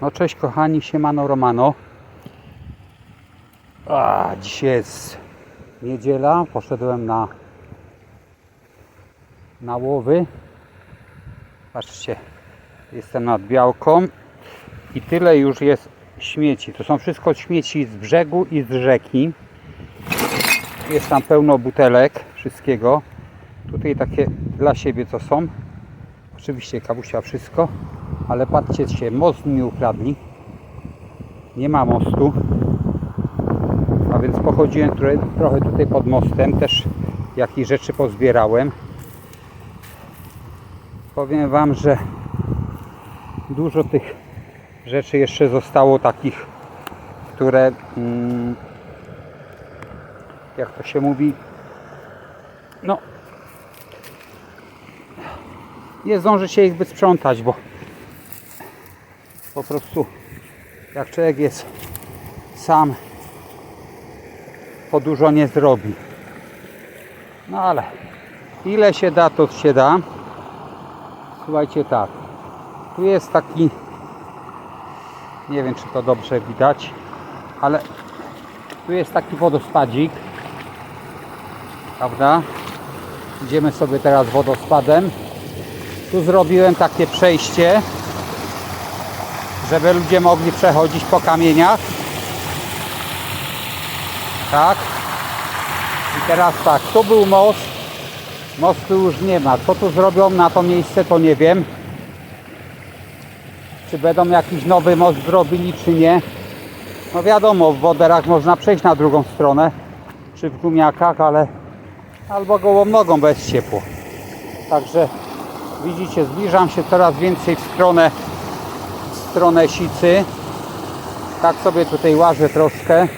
No cześć kochani, siemano Romano. A, dzisiaj jest niedziela, poszedłem na na łowy. Patrzcie, jestem nad Białką i tyle już jest śmieci. To są wszystko śmieci z brzegu i z rzeki. Jest tam pełno butelek, wszystkiego. Tutaj takie dla siebie co są. Oczywiście kawusia wszystko, ale patrzcie się, most mi ukradli. Nie ma mostu. A więc pochodziłem trochę, tutaj pod mostem, też jakieś rzeczy pozbierałem. Powiem Wam, że dużo tych rzeczy jeszcze zostało takich, które mm, jak to się mówi no nie zdąży się ich wysprzątać, bo po prostu jak człowiek jest sam to dużo nie zrobi. No ale ile się da, to się da. Słuchajcie tak. Tu jest taki nie wiem czy to dobrze widać, ale tu jest taki wodospadzik. Prawda? Idziemy sobie teraz wodospadem. Tu zrobiłem takie przejście, żeby ludzie mogli przechodzić po kamieniach. Tak. I teraz tak, tu był most. Mostu już nie ma. Co tu zrobią na to miejsce, to nie wiem. Czy będą jakiś nowy most zrobili, czy nie. No wiadomo, w woderach można przejść na drugą stronę, czy w gumiakach, ale albo gołą nogą bez ciepło. Także widzicie, zbliżam się coraz więcej w stronę, stronę sicy. Tak sobie tutaj łażę troszkę.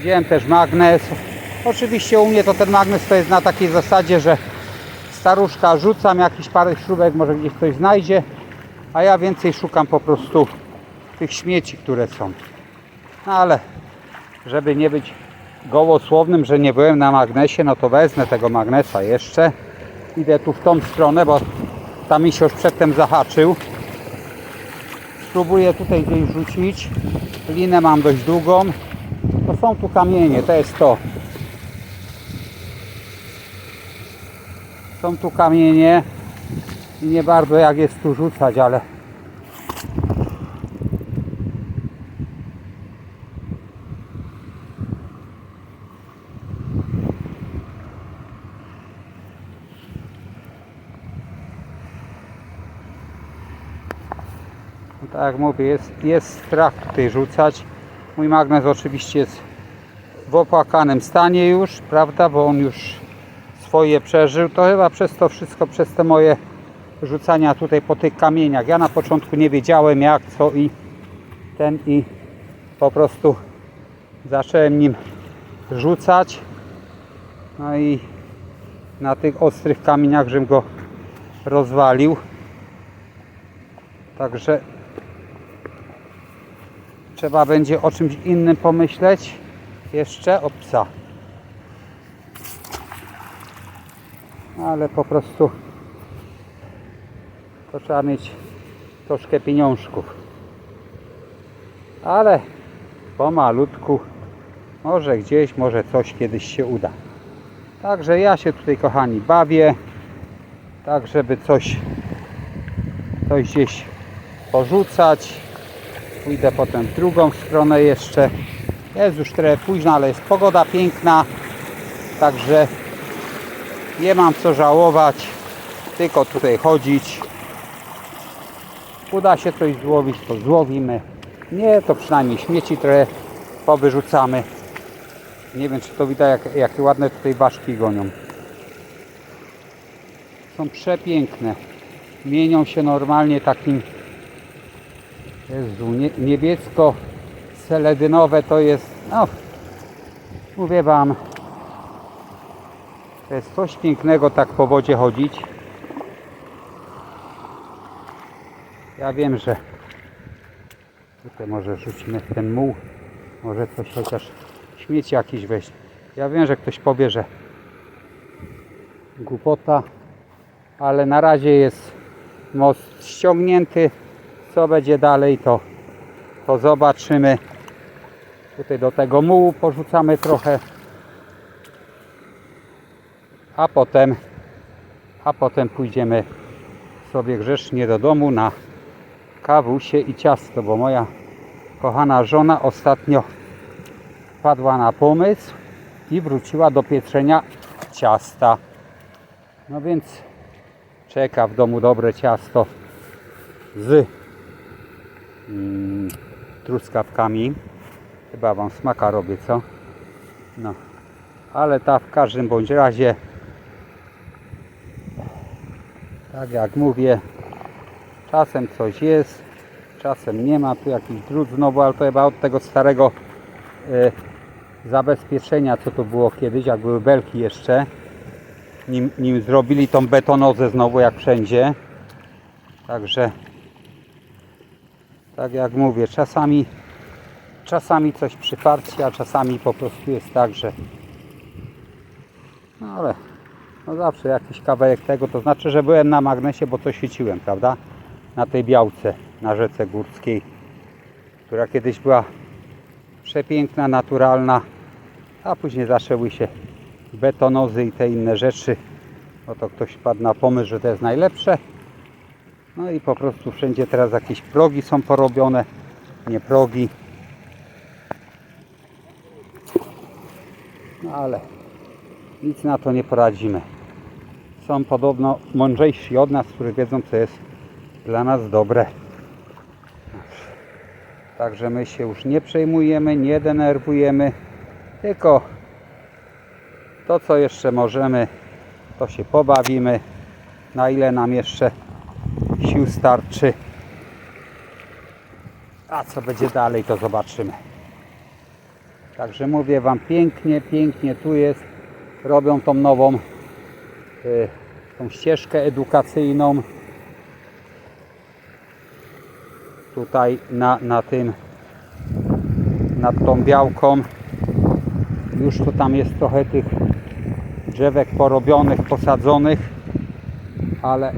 Wziąłem też magnes. Oczywiście u mnie to ten magnes to jest na takiej zasadzie, że staruszka rzucam jakiś parę śrubek, może gdzieś coś znajdzie, a ja więcej szukam po prostu tych śmieci, które są. No ale żeby nie być gołosłownym, że nie byłem na magnesie, no to wezmę tego magnesa jeszcze. Idę tu w tą stronę, bo tam mi się już przedtem zahaczył. Spróbuję tutaj gdzieś rzucić. Linę mam dość długą. To są tu kamienie, to jest to. Są tu kamienie i nie bardzo jak jest tu rzucać, ale jak mówię, jest, jest strach tutaj rzucać. Mój magnes oczywiście jest w opłakanym stanie już, prawda, bo on już swoje przeżył. To chyba przez to wszystko, przez te moje rzucania tutaj po tych kamieniach. Ja na początku nie wiedziałem jak, co i ten i po prostu zacząłem nim rzucać. No i na tych ostrych kamieniach, żebym go rozwalił. Także trzeba będzie o czymś innym pomyśleć. Jeszcze o psa. Ale po prostu to trzeba mieć troszkę pieniążków. Ale pomalutku może gdzieś, może coś kiedyś się uda. Także ja się tutaj kochani bawię. Tak żeby coś coś gdzieś porzucać. Pójdę potem w drugą stronę jeszcze. Jest już trochę późno, ale jest pogoda piękna. Także nie mam co żałować. Tylko tutaj chodzić. Uda się coś złowić, to złowimy. Nie, to przynajmniej śmieci trochę powyrzucamy. Nie wiem, czy to widać, jak, jakie ładne tutaj ważki gonią. Są przepiękne mienią się normalnie takim Jezu, nie, niebiesko seledynowe to jest no mówię wam to jest coś pięknego tak po wodzie chodzić ja wiem, że tutaj może rzucimy ten muł może coś chociaż śmieci jakieś weź ja wiem, że ktoś powie, że głupota ale na razie jest most ściągnięty. Co będzie dalej, to to zobaczymy. Tutaj do tego mułu porzucamy trochę. A potem, a potem pójdziemy sobie grzecznie do domu na kawusie i ciasto, bo moja kochana żona ostatnio wpadła na pomysł i wróciła do pieczenia ciasta. No więc czeka w domu dobre ciasto z mm, truskawkami. Chyba Wam smaka robię, co? No. Ale ta w każdym bądź razie tak jak mówię czasem coś jest czasem nie ma tu jakiś drut znowu, ale to chyba od tego starego e, zabezpieczenia co to było kiedyś, jak były belki jeszcze nim, nim zrobili tą betonozę znowu jak wszędzie także tak jak mówię czasami czasami coś przyparci, a czasami po prostu jest tak, że no ale no zawsze jakiś kawałek tego, to znaczy, że byłem na magnesie, bo to świeciłem, prawda? Na tej białce, na rzece górskiej, która kiedyś była przepiękna, naturalna, a później zaczęły się betonozy i te inne rzeczy. No to ktoś wpadł na pomysł, że to jest najlepsze. No i po prostu wszędzie teraz jakieś progi są porobione, nie progi. No ale nic na to nie poradzimy. Są podobno mądrzejsi od nas, którzy wiedzą, co jest dla nas dobre. Także my się już nie przejmujemy, nie denerwujemy, tylko to, co jeszcze możemy, to się pobawimy. Na ile nam jeszcze sił starczy. A co będzie dalej, to zobaczymy. Także mówię Wam pięknie, pięknie tu jest. Robią tą nową y, tą ścieżkę edukacyjną. Tutaj na, na tym nad tą białką już to tam jest trochę tych drzewek porobionych, posadzonych, ale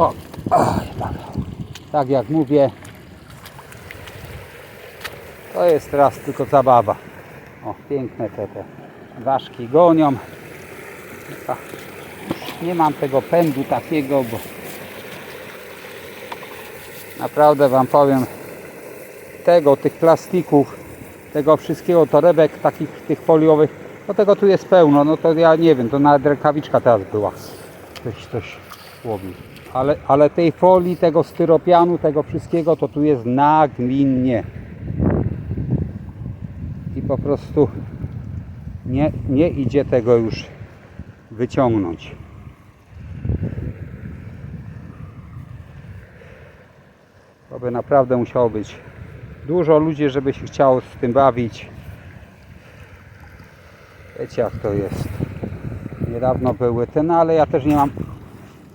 o, ach, tak. jak mówię to jest teraz tylko zabawa. O, piękne te, te ważki gonią. Nie mam tego pędu takiego, bo naprawdę Wam powiem tego, tych plastików, tego wszystkiego, torebek takich tych foliowych, to tego tu jest pełno, no to ja nie wiem, to nawet rękawiczka teraz była. Ktoś coś Ale, ale tej folii, tego styropianu, tego wszystkiego, to tu jest nagminnie i po prostu nie, nie idzie tego już wyciągnąć. To by naprawdę musiało być dużo ludzi, żeby się chciało z tym bawić. Wiecie jak to jest. Niedawno były te, no ale ja też nie mam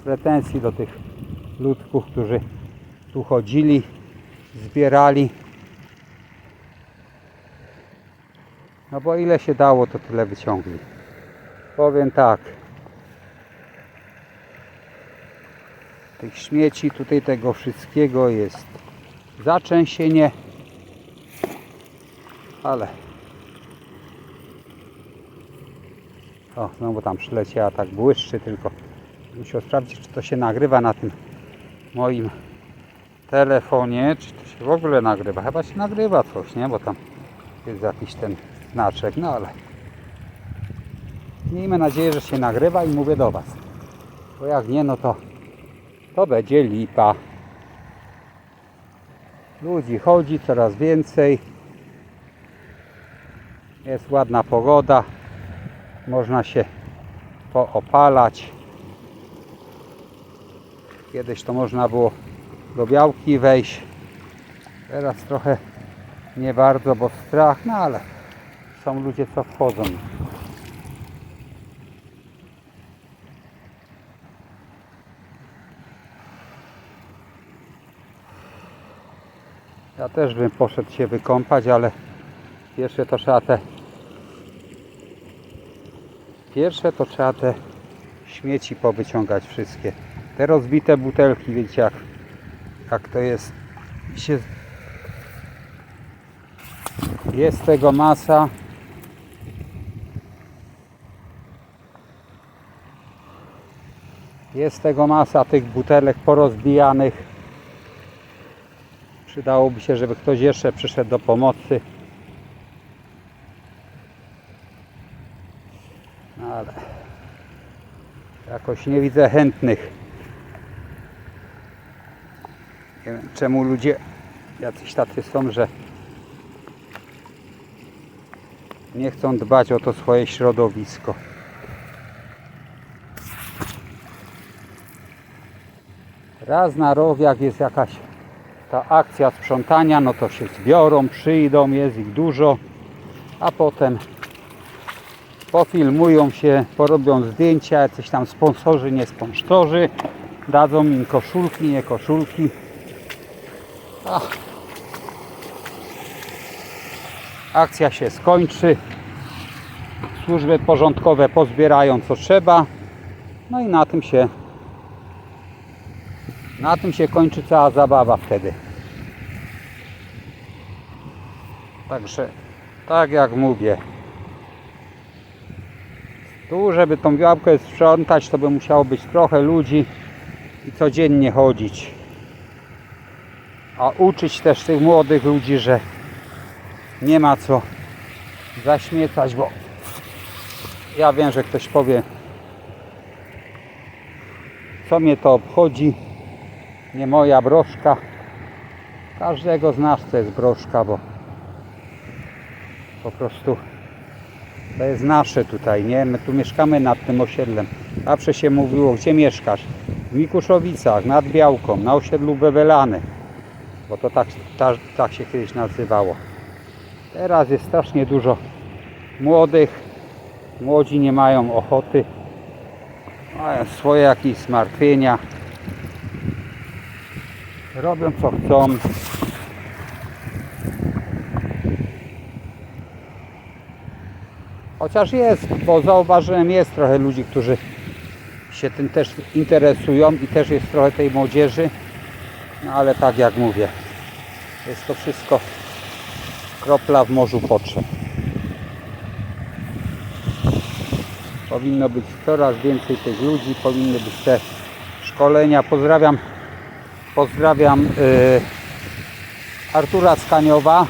pretensji do tych ludków, którzy tu chodzili, zbierali. No bo ile się dało, to tyle wyciągli. Powiem tak. Tych śmieci, tutaj tego wszystkiego jest zaczęsienie. Ale o, no bo tam przyleciała tak błyszczy tylko. Muszę sprawdzić, czy to się nagrywa na tym moim telefonie, czy to się w ogóle nagrywa. Chyba się nagrywa coś, nie? Bo tam jest jakiś ten znaczek, no ale miejmy nadzieję, że się nagrywa i mówię do Was. Bo jak nie, no to to będzie lipa. Ludzi chodzi coraz więcej. Jest ładna pogoda. Można się poopalać. Kiedyś to można było do białki wejść. Teraz trochę nie bardzo, bo strach, no ale są ludzie, co wchodzą. Ja też bym poszedł się wykąpać, ale pierwsze to trzeba te pierwsze to trzeba te śmieci powyciągać wszystkie. Te rozbite butelki, wiecie jak jak to jest. Się jest tego masa. Jest tego masa tych butelek porozbijanych. Przydałoby się żeby ktoś jeszcze przyszedł do pomocy. No ale jakoś nie widzę chętnych nie wiem czemu ludzie jacyś tacy są, że nie chcą dbać o to swoje środowisko. Raz na rok, jak jest jakaś ta akcja sprzątania, no to się zbiorą, przyjdą, jest ich dużo, a potem pofilmują się, porobią zdjęcia, jacyś tam sponsorzy, nie sponsorzy, dadzą im koszulki, nie koszulki. Akcja się skończy. Służby porządkowe pozbierają co trzeba. No i na tym się na tym się kończy cała zabawa wtedy. Także tak jak mówię. Tu żeby tą białkę sprzątać to by musiało być trochę ludzi i codziennie chodzić a uczyć też tych młodych ludzi, że nie ma co zaśmiecać, bo ja wiem, że ktoś powie, co mnie to obchodzi, nie moja broszka. Każdego z nas to jest broszka, bo po prostu to jest nasze tutaj, nie? My tu mieszkamy nad tym osiedlem. Zawsze się mówiło, gdzie mieszkasz? W Mikuszowicach, nad Białką, na osiedlu Bewelany bo to tak, tak, tak się kiedyś nazywało. Teraz jest strasznie dużo młodych. Młodzi nie mają ochoty. Mają swoje jakieś zmartwienia. Robią co chcą. Chociaż jest, bo zauważyłem, jest trochę ludzi, którzy się tym też interesują i też jest trochę tej młodzieży. No ale tak jak mówię, jest to wszystko kropla w morzu potrzeb. Powinno być coraz więcej tych ludzi, powinny być te szkolenia. Pozdrawiam, pozdrawiam yy, Artura Skaniowa,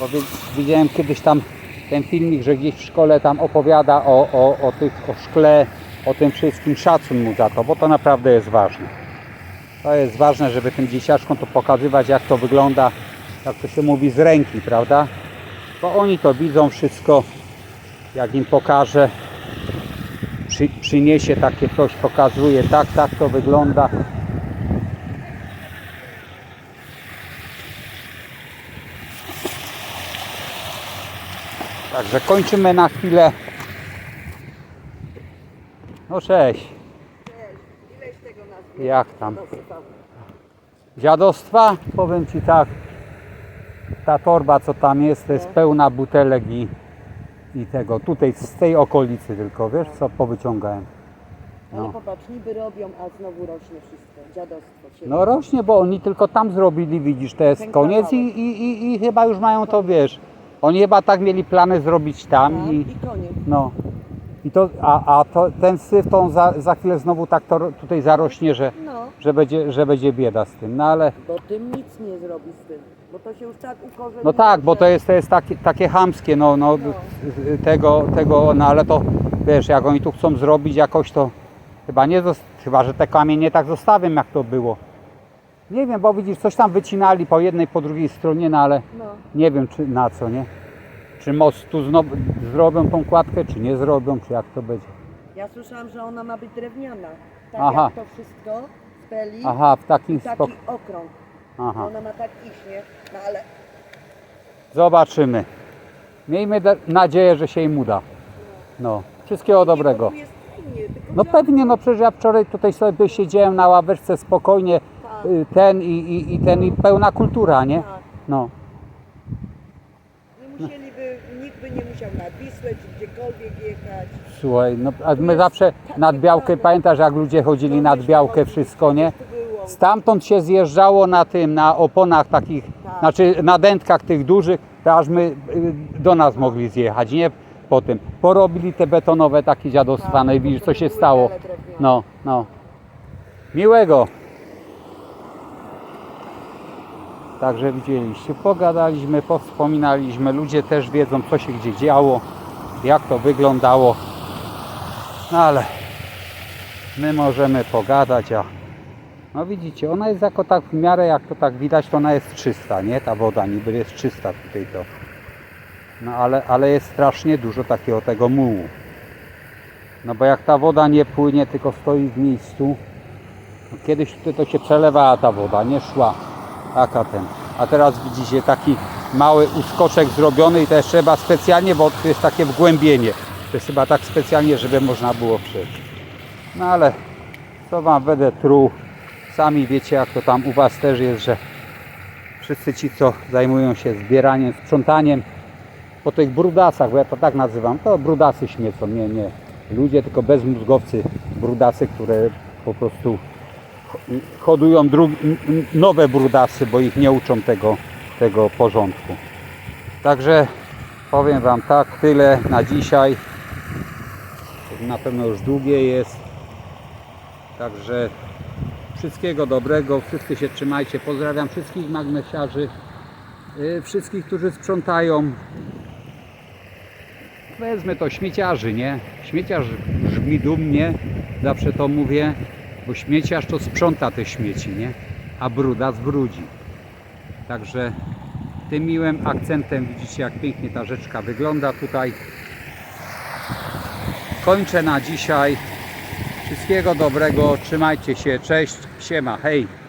bo wi- widziałem kiedyś tam ten filmik, że gdzieś w szkole tam opowiada o, o, o, tych, o szkle, o tym wszystkim. Szacun mu za to, bo to naprawdę jest ważne. To jest ważne, żeby tym dzieciaczkom to pokazywać, jak to wygląda, jak to się mówi, z ręki, prawda? Bo oni to widzą wszystko, jak im pokaże, przy, przyniesie takie coś, pokazuje, tak, tak to wygląda. Także kończymy na chwilę. No cześć. Jak tam? Dziadostwa? Powiem Ci tak, ta torba co tam jest, to jest No. pełna butelek i, i tego, tutaj z tej okolicy tylko, wiesz co powyciągałem. Ale No. popatrz, niby robią, a znowu rośnie wszystko. Dziadostwo się No rośnie, bo oni tylko tam zrobili, widzisz, to jest Ten koniec i, kawałek. i, i, i chyba już mają to, wiesz, oni chyba tak mieli plany zrobić tam tam i i koniec. no. I to, a, a to, ten syf to on za, za chwilę znowu tak to tutaj zarośnie, że, No, że, będzie, że będzie bieda z tym, no ale bo tym nic nie zrobi z tym. Bo to się już tak ukorzeni. No tak, bo to jest, to jest takie, takie chamskie, no, no, No. tego, tego, no ale to wiesz, jak oni tu chcą zrobić jakoś to chyba nie, zos- chyba że te kamienie tak zostawią jak to było. Nie wiem, bo widzisz, coś tam wycinali po jednej, po drugiej stronie, no ale No, nie wiem czy na co, nie? Czy most tu znowu zrobią tą kładkę, czy nie zrobią, czy jak to będzie. ja słyszałam, że ona ma być drewniana. Tak Aha. jak to wszystko z peli. Aha, w takim taki spok... okrąg. Aha, Ona ma tak iść, nie? No ale zobaczymy. Miejmy da- nadzieję, że się im uda. No, wszystkiego dobrego. Nie, bo tu jest fajnie, tylko No pewnie, no przecież ja wczoraj tutaj sobie siedziałem na ławeczce spokojnie, Tak. y, ten i, i, i ten i pełna kultura, nie? Tak. No, Nie by nie musiał na Wisłę czy gdziekolwiek jechać. słuchaj, no a my zawsze nad Białkę, pamiętasz jak ludzie chodzili No nad Białkę, no, wszystko, nie? stamtąd się zjeżdżało na tym, na oponach takich, Tak. znaczy na dętkach tych dużych, to aż my y, do nas mogli zjechać, nie? Po tym. Porobili te betonowe takie dziadostwane i Tak, widzisz co się stało. No, no. Miłego. Także widzieliście, pogadaliśmy, powspominaliśmy, ludzie też wiedzą co się gdzie działo, jak to wyglądało. No ale my możemy pogadać, a no widzicie, ona jest jako tak w miarę jak to tak widać, to ona jest czysta, nie? Ta woda niby jest czysta tutaj to. No ale, ale jest strasznie dużo takiego tego mułu. No bo jak ta woda nie płynie, tylko stoi w miejscu, no kiedyś tutaj to się przelewała ta woda, nie szła. Taka ten. A teraz widzicie taki mały uskoczek zrobiony i to jest trzeba specjalnie, bo to jest takie wgłębienie. To jest chyba tak specjalnie, żeby można było przejść. No ale co wam będę truł. Sami wiecie jak to tam u was też jest, że wszyscy ci co zajmują się zbieraniem, sprzątaniem po tych brudasach, bo ja to tak nazywam, to brudasy śmiecą, nie, nie ludzie, tylko bezmózgowcy brudasy, które po prostu hodują nowe brudasy, bo ich nie uczą tego, tego porządku. Także powiem Wam tak, tyle na dzisiaj. Na pewno już długie jest. Także wszystkiego dobrego, wszyscy się trzymajcie. Pozdrawiam wszystkich magnesiarzy, yy, wszystkich, którzy sprzątają. Wezmę to śmieciarzy, nie? Śmieciarz brzmi dumnie, zawsze to mówię, bo śmieciarz to sprząta te śmieci, nie? A bruda zbrudzi. Także tym miłym akcentem widzicie jak pięknie ta rzeczka wygląda tutaj. Kończę na dzisiaj. Wszystkiego dobrego, trzymajcie się, cześć, siema, hej.